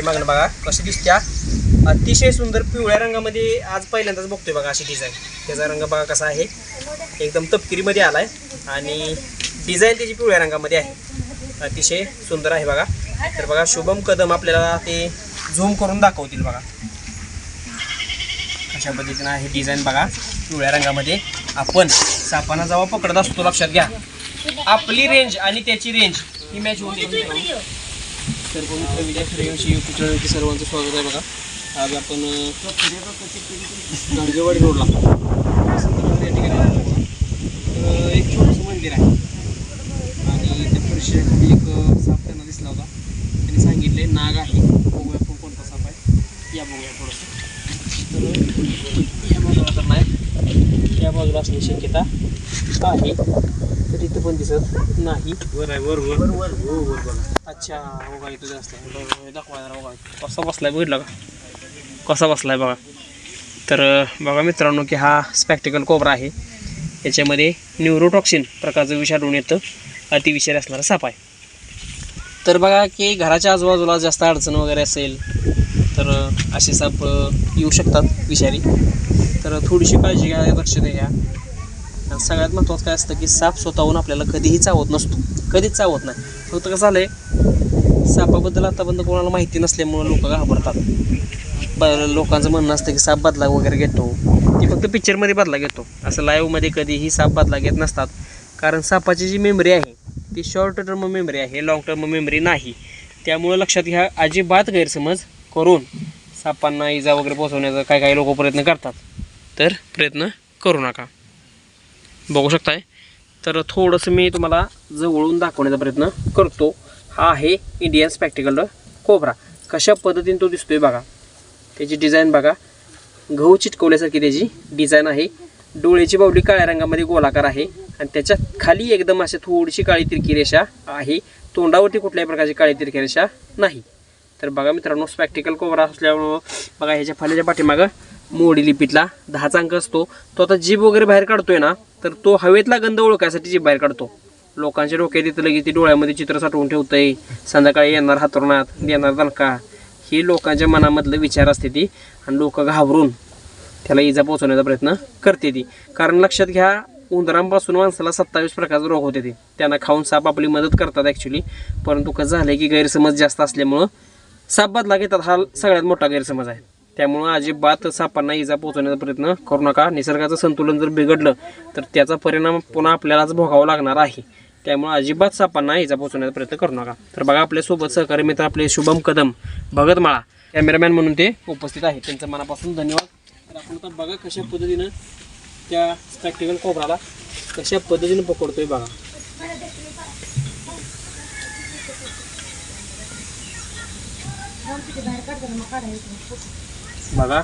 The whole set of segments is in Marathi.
पाठीमागणं बघा. कशी दिसत्या. अतिशय सुंदर पिवळ्या रंगामध्ये आज पहिल्यांदाच बघतोय बघा अशी डिझाईन त्याचा रंग बघा कसा आहे. एकदम तपकिरीमध्ये आला आहे आणि डिझाईन त्याची पिवळ्या रंगामध्ये आहे. अतिशय सुंदर आहे बघा. तर बघा शुभम कदम आपल्याला ते झूम करून दाखवतील बघा. अशा पद्धतीनं आहे डिझाईन बघा. पिवळ्या रंगामध्ये आपण सापाना जेव्हा पकडत असतो लक्षात घ्या. आपली रेंज आणि त्याची रेंज ही मॅच होऊन सर्व तर मित्र विजय सूर्यवंशी यूट्यूब चॅनलवरती सर्वांचं स्वागत आहे बघा. आज आपण गाडगेवाडी रोडला या ठिकाणी तर एक छोटंसं मंदिर आहे. आणि त्या परिसराखाली एक साप त्यांना दिसला होता. त्यांनी सांगितले नाग आहे. बघूया आपण कोणता साप आहे. या बघूया थोडंसं. तर या बाजूला तर नाही या बाजूला असण्याची शक्यता आहे. तर इथं पण दिसत नाही. वर आहे वर वर. वर हो वर बघा. अच्छा का इथं जास्त आहे. बरं, बरं, दाखवा जरा बघा कसा बसलाय बघितलं का? कसा बसलाय बघा. तर बघा मित्रांनो की हा स्पॅक्टिकल कोबरा आहे. याच्यामध्ये न्यूरोटॉक्सिन प्रकारचं विषाणून येतं. अतिविषारी असणारा साप आहे. तर बघा की घराच्या आजूबाजूला जास्त अडचण वगैरे असेल तर असे साप येऊ शकतात विषारी. तर थोडीशी काळजी घ्या लक्ष द्या. आणि सगळ्यात महत्त्वाचं काय असतं की साप स्वतःहून आपल्याला कधीही चावत नसतो. कधीच चावत नाही. फक्त कसं झालंय सापाबद्दल आतापर्यंत कोणाला माहिती नसल्यामुळं लोक घाबरतात. ब लोकांचं म्हणणं असतं की साप बदला वगैरे घेतो. ती फक्त पिक्चरमध्ये बदला घेतो. असं लाईव्हमध्ये कधीही साप बदला घेत नसतात. कारण सापाची जी मेमरी आहे ती शॉर्ट टर्म मेमरी आहे लॉंग टर्म मेमरी नाही. त्यामुळं लक्षात घ्या अजिबात गैरसमज करून सापांना इजा वगैरे पोचवण्याचा काय काही लोक प्रयत्न करतात. तर प्रयत्न करू नका. बघू शकताय. तर थोडंसं मी तुम्हाला जवळून दाखवण्याचा प्रयत्न करतो. हा आहे इंडियन स्पॅक्टिकल कोबरा कशा पद्धतीने तो दिसतोय बघा. त्याची डिझाईन बघा. गहू चिटकवल्यासारखी त्याची डिझाईन आहे. डोळ्याची बावली काळ्या रंगामध्ये गोलाकार आहे. आणि त्याच्याखाली एकदम अशी थोडीशी काळी तिरकी रेषा आहे. तोंडावरती कुठल्याही प्रकारची काळी तिरकी रेषा नाही. तर बघा मित्रांनो स्पॅक्टिकल कोबरा असल्यामुळं बघा ह्याच्या फाल्याच्या पाठीमागं मोडी लिपीतला दहाचा अंक असतो. तो आता जीभ वगैरे बाहेर काढतोय ना तर तो हवेतला गंध ओळखायसाठी जीभ बाहेर काढतो. लोकांच्या डोक्यात येतं लगेच ती डोळ्यामध्ये चित्र साठवून ठेवतंय. संध्याकाळी येणार हातरुणात देणार दणका. ही लोकांच्या मनामधलं विचार असते ती आणि लोक घाबरून त्याला इजा पोहोचवण्याचा प्रयत्न करते ती. कारण लक्षात घ्या उंदरांपासून माणसाला सत्तावीस प्रकारचे रोग होते ते. त्यांना खाऊन साप आपली मदत करतात ॲक्च्युली परंतु कसं झालं की गैरसमज जास्त असल्यामुळं साप बदला घेतात हा सगळ्यात मोठा गैरसमज आहे. त्यामुळं अजिबात सापांना इजा पोहोचवण्याचा प्रयत्न करू नका. निसर्गाचं संतुलन जर बिघडलं तर त्याचा परिणाम पुन्हा आपल्यालाच भोगावा लागणार आहे. त्यामुळे अजिबात सापांना इजा पोहोचवण्याचा प्रयत्न करू नका. तर बघा आपल्यासोबत सहकारी मित्र आपले शुभम कदम भगतमाळा कॅमेरामॅन म्हणून ते उपस्थित आहेत. त्यांचं मनापासून धन्यवाद. तर आपण आता बघा कशा पद्धतीनं त्या स्पॅक्टिकल कोबराला कशा पद्धतीनं पकडतोय बघा. बघा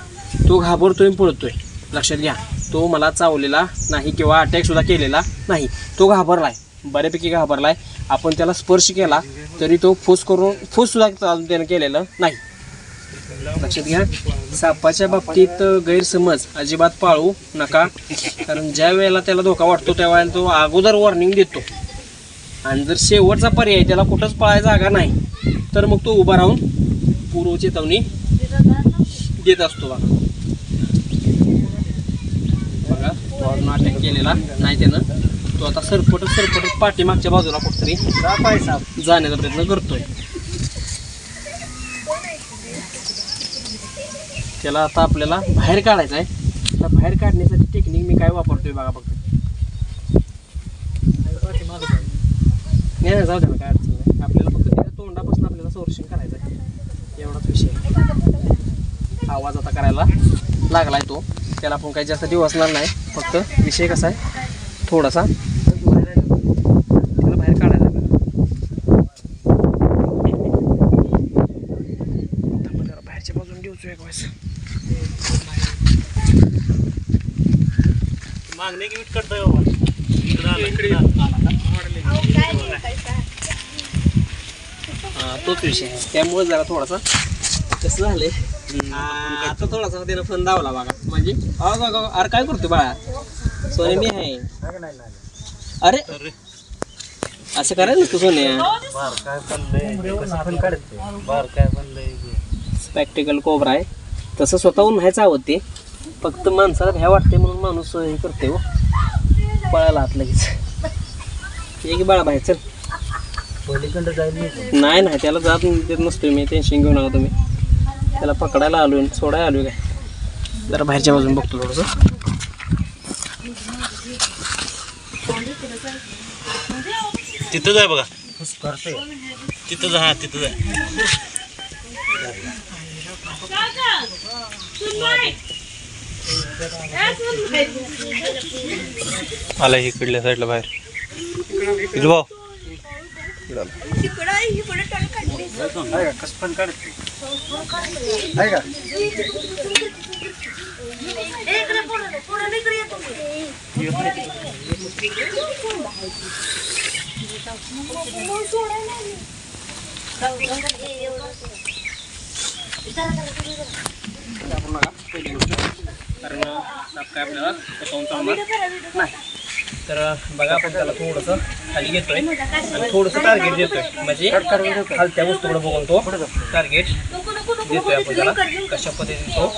तो घाबरतोय पळतोय. लक्षात घ्या तो मला चावलेला नाही किंवा अटॅकसुद्धा केलेला नाही. तो घाबरला आहे बऱ्यापैकी घाबरला आहे आपण त्याला स्पर्श केला तरी तो फूस करून फूससुद्धा चालून त्यानं केलेलं नाही. लक्षात घ्या सापाच्या बाबतीत गैरसमज अजिबात पाळू नका. कारण ज्या वेळेला त्याला धोका वाटतो त्यावेळेला तो अगोदर वॉर्निंग देतो. आणि जर शेवटचा पर्याय त्याला कुठंच पाळायला जागा नाही तर मग तो उभा राहून पूर्व चेतावणी देत असतो बघा. बघा तो अटॅक केलेला नाही त्यानं. तो आता सरपटत सरपटत पाठीमागच्या बाजूला कुठतरी जाण्याचा प्रयत्न करतोय. त्याला आता आपल्याला बाहेर काढायचं आहे आता बाहेर काढण्यासाठी टेक्निक मी काय वापरतोय बघा फक्त. नाही जाऊ दे ना काय अडचण नाही. आपल्याला फक्त त्याच्या तोंडापासून आपल्याला संरक्षण करायचं आहे एवढाच विषय. आवाज आता करायला लागलाय तो. त्याला आपण काही जास्त दिवसणार नाही. फक्त विषय कसा आहे थोडासा त्याला बाहेर काढायला बाहेरच्या बाजून एक वेळेस. मागणे की करतोय बाबा. इकडं तोच विषय आहे. त्यामुळे जरा थोडासा कसं झालंय? आ, आता थोडासा त्यानं फोन दावला बघा. म्हणजे? अहो, अहो, अरे काय करतो बाळा? सोने मी आहे. अरे! असं करायला नसतं सोन्या बार काय पडलंय कसं पण काढते बार काय स्पॅक्टिकल कोबरा आहे. तसं स्वतःहून नाहीच आवड ते. फक्त माणसाला भ्या वाटते म्हणून माणूस हे करते हो. पळायला हात लगेच. ये की बाळा बाहेर चल. पलीकडे जाईल मी नाही नाही त्याला जात देत नसतोय मी. टेन्शन घेऊ नका तुम्ही. त्याला पकडायला आलोय सोडायला आलोय काय? जरा बाहेरच्या बाजून बघतो थोडंसं. तिथंच आहे बघा. तिथंच हा तिथंच आहे आला इकडल्या साईडला बाहेर. भाऊ कारण काय आपल्याला नाही. तर बघा आपण त्याला थोडंसं खाली घेतोय. आणि थोडंसं टार्गेट देतोय. म्हणजे खालत्या वस्तूकडे बघून तो टार्गेट देतोय आपण त्याला. कशा पद्धतीने तो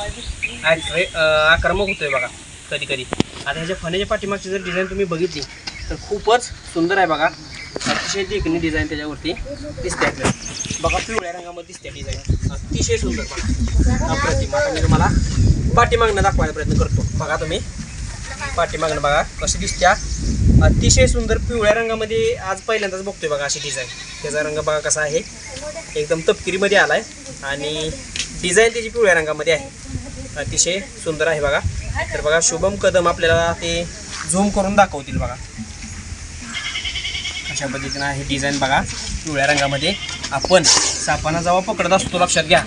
ॲक्रे आक्रमक होतोय बघा कधी कधी आता ह्याच्या फण्याच्या पाठीमागची जर डिझाईन तुम्ही बघितली तर खूपच सुंदर आहे बघा. अतिशय देखणी डिझाईन त्याच्यावरती दिसते आपल्याला. बघा पिवळ्या रंगामध्ये दिसते डिझाईन अतिशय सुंदर बघा. अप्रतिम आता मी तुम्हाला पाठीमागणं दाखवायचा प्रयत्न करतो. बघा तुम्ही. पाठीमागणं बघा. कशी दिसत्या अतिशय सुंदर पिवळ्या रंगामध्ये आज पहिल्यांदाच बघतोय बघा अशी डिझाईन त्याचा रंग बघा कसा आहे. एकदम तपकिरीमध्ये आला आहे आणि डिझाईन त्याची पिवळ्या रंगामध्ये आहे. अतिशय सुंदर आहे बघा. तर बघा शुभम कदम आपल्याला ते झूम करून दाखवतील बघा. अशा पद्धतीनं हे डिझाईन बघा. पिवळ्या रंगामध्ये. आपण सापाना जेव्हा पकडत असतो लक्षात घ्या.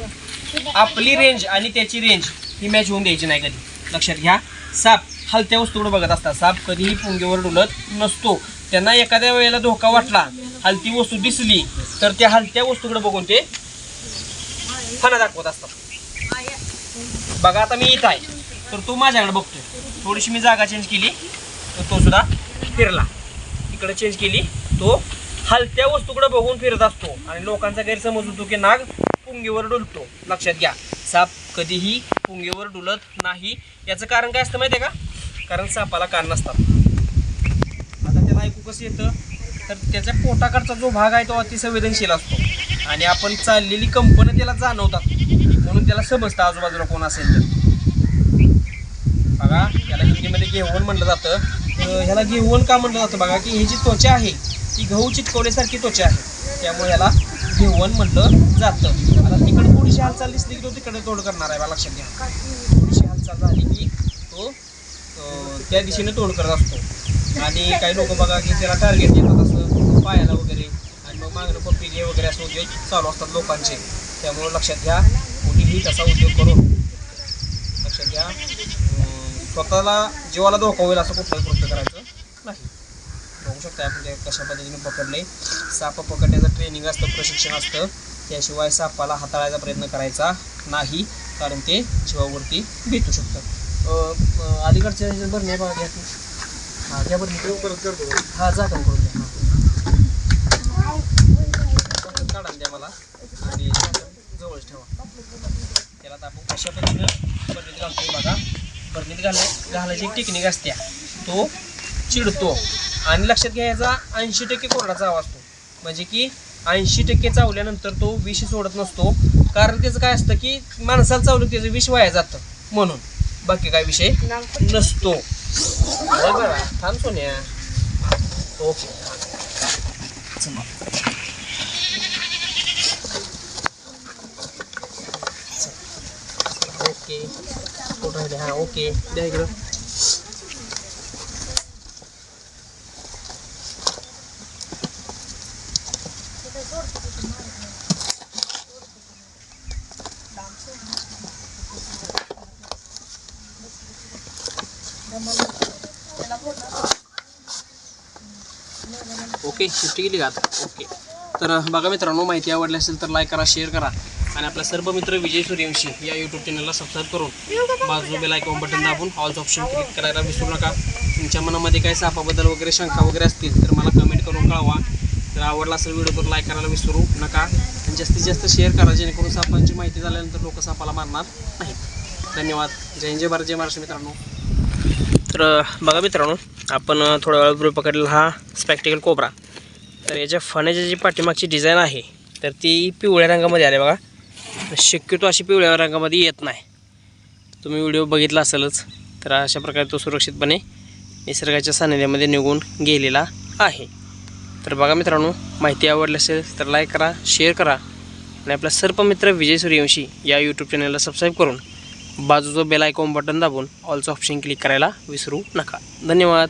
आपली रेंज आणि त्याची रेंज ही मॅच होऊन द्यायची नाही कधी. लक्षात घ्या. साप हलत्या वस्तूकडे बघत असतात. साप कधीही पुंगेवर डुलत नसतो. त्यांना एखाद्या वेळेला धोका वाटला हलती वस्तू दिसली तर त्या हलत्या वस्तूकडे बघून ते फणा दाखवत असतात. बघा आता मी इथं आहे. तर तो माझ्याकडे बघतोय. थोडीशी मी जागा चेंज केली तर तो सुद्धा फिरला. इकडे चेंज केली तो हलत्या वस्तूकडे बघून फिरत असतो. आणि लोकांचा गैरसमज होतो की नाग पुंगीवर डुलतो. लक्षात घ्या साप कधीही पुंगेवर डुलत नाही. याचं कारण काय असतं माहिती आहे का? कारण सापाला कान नसतात. आता त्याला ऐकू कसं येतं? तर त्याच्या पोटाकडचा जो भाग आहे तो अतिसंवेदनशील असतो. आणि आपण चाललेली कंपनं त्याला जाणवतात. म्हणून त्याला समजतं आजूबाजूला कोण असेल तर. बघा याला हिंदीमध्ये घेऊन म्हटलं जातं. ह्याला घेऊन का म्हटलं जातं बघा की ही जी त्वचा आहे ती गहू चिटकवल्यासारखी त्वचा आहे. त्यामुळे ह्याला घेऊन म्हटलं जातं. आता तिकडे थोडीशी हालचाल दिसली की तो तिकडे तोड करणार आहे मला लक्षात घ्या. थोडीशी हालचाल झाली की त्या दिशेने तोड करत असतो. आणि काही लोक बघा की त्याला टार्गेट देतात असं पायाला वगैरे आणि मग मागणं पप्पी घे वगैरे असं उद्योग चालू असतात लोकांचे. त्यामुळं लक्षात घ्या कोणीही तसा उद्योग करून लक्षात घ्या स्वतःला जीवाला धोका होईल असं कुठलं कृत्य करायचं नाही. बघू शकता आपण ते कशा पद्धतीने पकडले. साप पकडण्याचं ट्रेनिंग असतं प्रशिक्षण असतं. त्याशिवाय सापाला हाताळायचा प्रयत्न करायचा नाही कारण ते जीवावरती भेटू शकतं. अलीकडच्या ह्याच्यात भरण्या बघा घ्या. हां घ्या बरं परत करतो हां जा करून करून द्या हां काढा द्या मला. आणि जवळच ठेवा. त्याला आता आपण कशा पद्धतीनं बरणीत घालतोय बघा. बरणीत घाल घालायची एक टेक्निक असते तो चिडतो. आणि लक्षात घ्यायचा ऐंशी टक्के कोरडाचा आवाज असतो म्हणजे की ऐंशी टक्के चावल्यानंतर तो विष सोडत नसतो. कारण त्याचं काय असतं की माणसाला चावलं त्याचं विष वाया जातं. म्हणून. बाकी काय विषय नसतो बरोबर थांब सोन्या ओके चला ओके कुठं राहिले हां ओके द्या इकडं ओके शिफ्टी केली का आता? ओके. तर बघा मित्रांनो माहिती आवडली असेल तर लाईक करा शेअर करा. आणि आपला सर्व मित्र विजय सूर्यवंशी या यूट्यूब चॅनलला सबस्क्राईब करून बाजू बेल आयकॉन बटन दाबून ऑल ऑप्शन क्लिक करायला विसरू नका. तुमच्या मनामध्ये काही सापाबद्दल वगैरे शंका वगैरे असतील तर मला कमेंट करून कळवा. तर आवडला असेल व्हिडिओ तर लाईक करायला विसरू नका. आणि जास्तीत जास्त शेअर करा जेणेकरून सापांची माहिती झाल्यानंतर लोक सापाला मारणार नाहीत. धन्यवाद. जय जय भारत जय महाराष्ट्र मित्रांनो. तर बघा मित्रांनो आपण थोड्या वेळापूर्वी पकडलेला हा स्पॅक्टिकल कोबरा तर याच्या फण्याची जी पाठीमागची डिझाईन आहे तर ती पिवळ्या रंगामध्ये आली बघा. शक्यतो अशी पिवळ्या रंगामध्ये येत नाही. तुम्ही व्हिडिओ बघितला असेलच तर अशा प्रकारे तो सुरक्षितपणे निसर्गाच्या सानिध्यामध्ये निघून गेलेला आहे. तर बघा मित्रांनो माहिती आवडली असेल तर लाईक करा शेअर करा. आणि आपला सर्पमित्र विजय सूर्यवंशी या यूट्यूब चॅनलला सबस्क्राईब करून बाजूचं बेल आयकॉन बटन दाबून ऑलचं ऑप्शन क्लिक करायला विसरू नका. धन्यवाद.